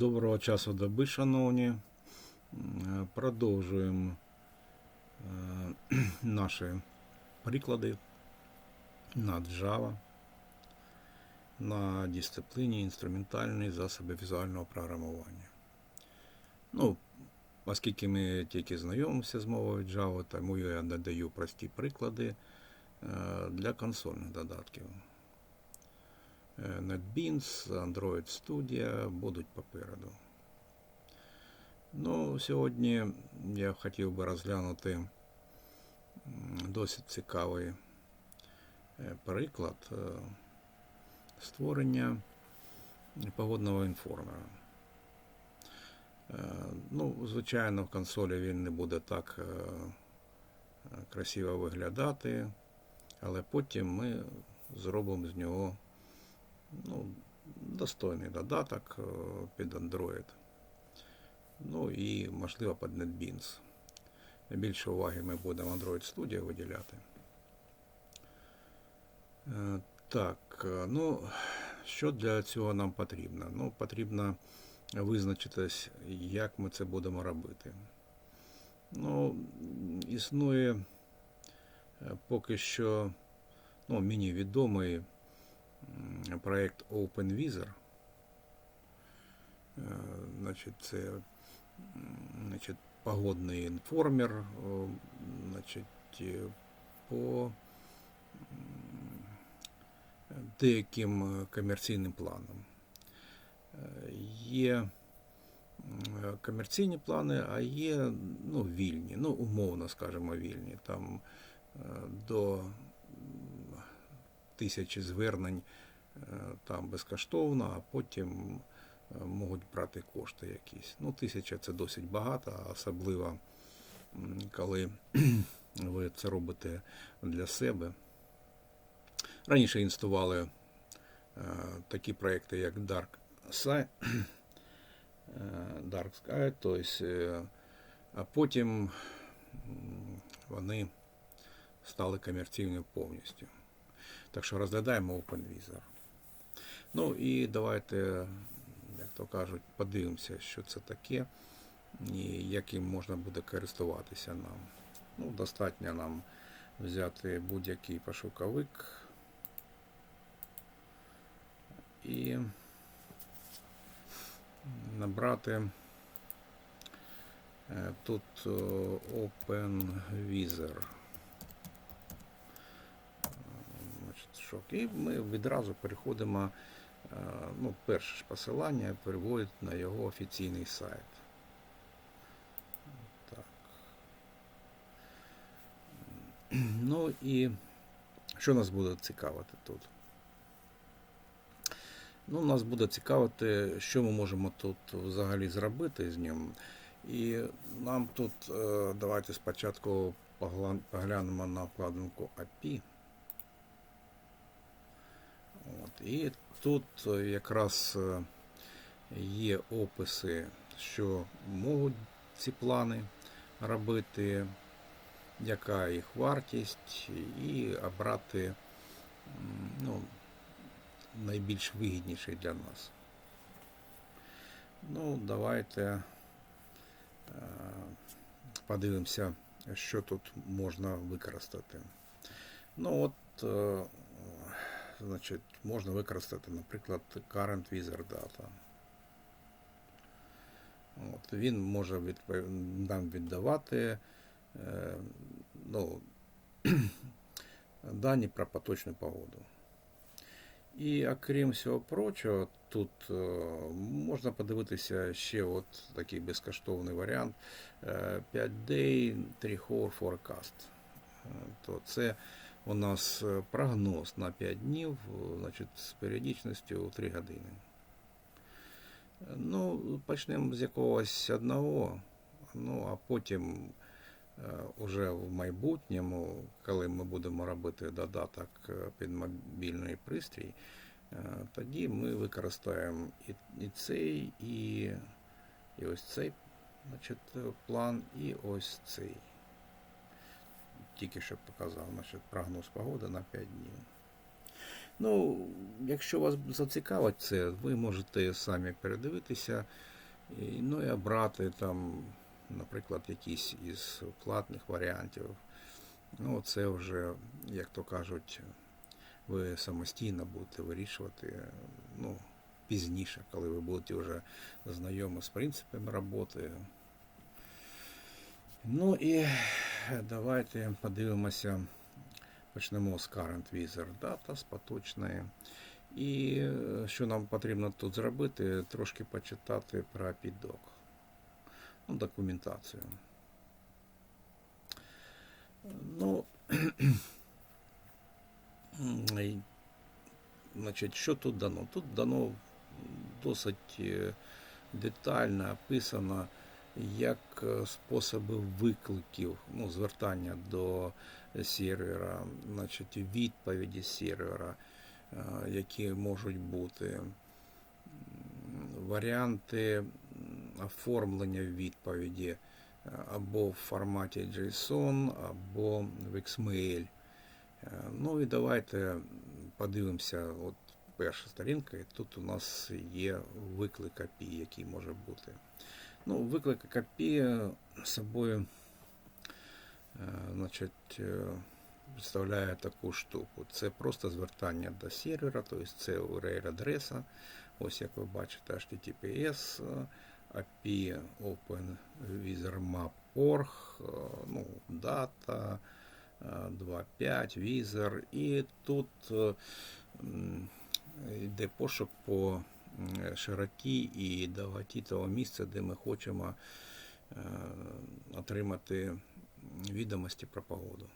Доброго часу доби, шановні. Е, Продовжуємо е, наші приклади на Java на дисципліні інструментальні засоби візуального програмування. Ну, оскільки ми тільки знайомимося з мовою Java, тому я надаю прості приклади е, для консольних додатків. Е, NetBeans, Android Studio будуть попереду. Ну, сьогодні я хотів би розглянути досить цікавий е, приклад е, створення погодного інформера. Е, Ну, звичайно, в консолі він не буде так е, е, красиво виглядати, але потім ми зробимо з нього ну, достойний додаток е, під Android. Ну і, можливо, під NetBeans. Більше уваги ми будемо Android Studio виділяти. Е, Так, е, ну, що для цього нам потрібно? Ну, потрібно визначитись, як ми це будемо робити. Ну, існує е, поки що ну, мені відомий м, проект OpenVisor. Е, Значить, це м, значить, погодний інформер, о, значить, е, по деяким е, комерційним планам. Е, Є е, комерційні плани, а є ну, вільні, ну, умовно скажімо, вільні. Там е, до тисячі звернень е, там безкоштовно, а потім е, можуть брати кошти якісь. Ну, тисяча це досить багато, особливо коли ви це робите для себе. Раніше інстували е, такі проекти, як Dark Sky, Dark Sky, тобто, а потім вони стали комерційними повністю. Так що розглядаємо OpenVisor. Ну і давайте, як то кажуть, подивимося, що це таке і яким можна буде користуватися нам. Ну, достатньо нам взяти будь-який пошуковик і набрати е, тут е, OpenVisor. Значить. І ми відразу переходимо, е, ну, перше ж посилання переводить на його офіційний сайт. Так. Ну і що нас буде цікавити тут? Ну, нас буде цікавити, що ми можемо тут взагалі зробити з ним. І нам тут е, давайте спочатку поглянемо на вкладинку API. От, і тут е, якраз е, є описи, що можуть ці плани робити, яка їх вартість, і обрати ну, найбільш вигідніший для нас. Ну, давайте е, подивимося, що тут можна використати. Ну от, значить, можна використати, наприклад, Current Wizard Data. От, він може відпов- нам віддавати е, ну, дані про поточну погоду. І окрім всього прочого, тут е, можна подивитися ще от такий безкоштовний варіант е, 5-day 3-hour forecast. Е, То це у нас е, прогноз на 5 днів, е, значить, з періодичністю у 3 години. Ну, почнемо з якогось одного, ну а потім е, уже в майбутньому, коли ми будемо робити додаток під мобільний пристрій, тоді ми використаємо і, і цей, і, і ось цей значить, план, і ось цей. Тільки що показав значить, прогноз погоди на 5 днів. Ну, якщо вас зацікавить це, ви можете самі передивитися. Ну і обрати там, наприклад, якийсь із платних варіантів. Ну, це вже, як то кажуть, ви самостійно будете вирішувати ну, пізніше, коли ви будете вже знайомі з принципами роботи. Ну і давайте подивимося. Почнемо з Current Wizard Data, з поточної. І е, що нам потрібно тут зробити, трошки почитати про PIDOC. Ну, документацію. Ну, значить, що тут дано? Тут дано досить е, детально описано, як е, способи викликів, ну, звертання до сервера, значить, відповіді сервера, е, які можуть бути, варіанти оформлення відповіді е, або в форматі JSON, або в XML. Ну і давайте подивимося, от перша сторінка, і тут у нас є виклик API, який може бути. Ну, виклик API собою е, значить, е, представляє таку штуку. Це просто звертання до сервера, тобто це URL-адреса. Ось як ви бачите, HTTPS, API Open Wizard е, ну, дата, е, 2.5, Wizard. І тут е, йде пошук по м, широті і довготі того місця, де ми хочемо е, отримати відомості про погоду.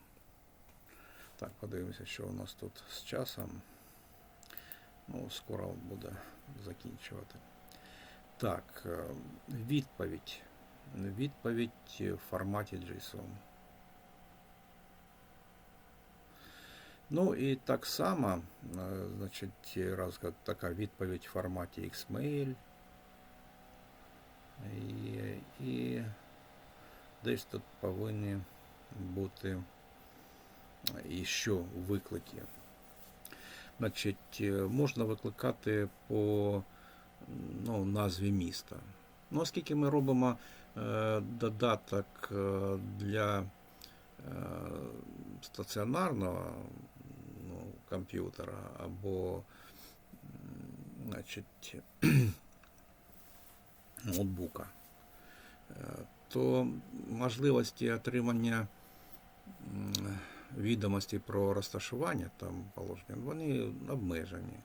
Так, подивимося, що у нас тут з часом. Ну, скоро буде закінчувати. Так, е, відповідь. Відповідь в форматі JSON. Ну і так само, е, значить, раз така відповідь в форматі XML. І, і десь тут повинні бути і що виклики. Значить, е, можна викликати по ну, назві міста. Ну, оскільки ми робимо е, додаток е, для е, стаціонарного комп'ютера або значить, ноутбука, е, то можливості отримання м, відомості про розташування там положення, вони обмежені.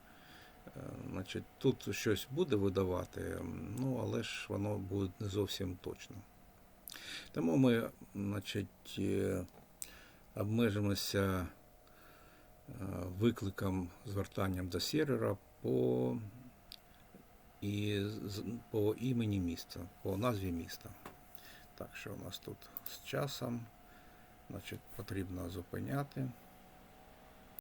Е, Значить, тут щось буде видавати, ну, але ж воно буде не зовсім точно. Тому ми значить, е, обмежимося викликом, звертанням до сервера по, і, по імені міста, по назві міста. Так, що у нас тут з часом? Значить, потрібно зупиняти.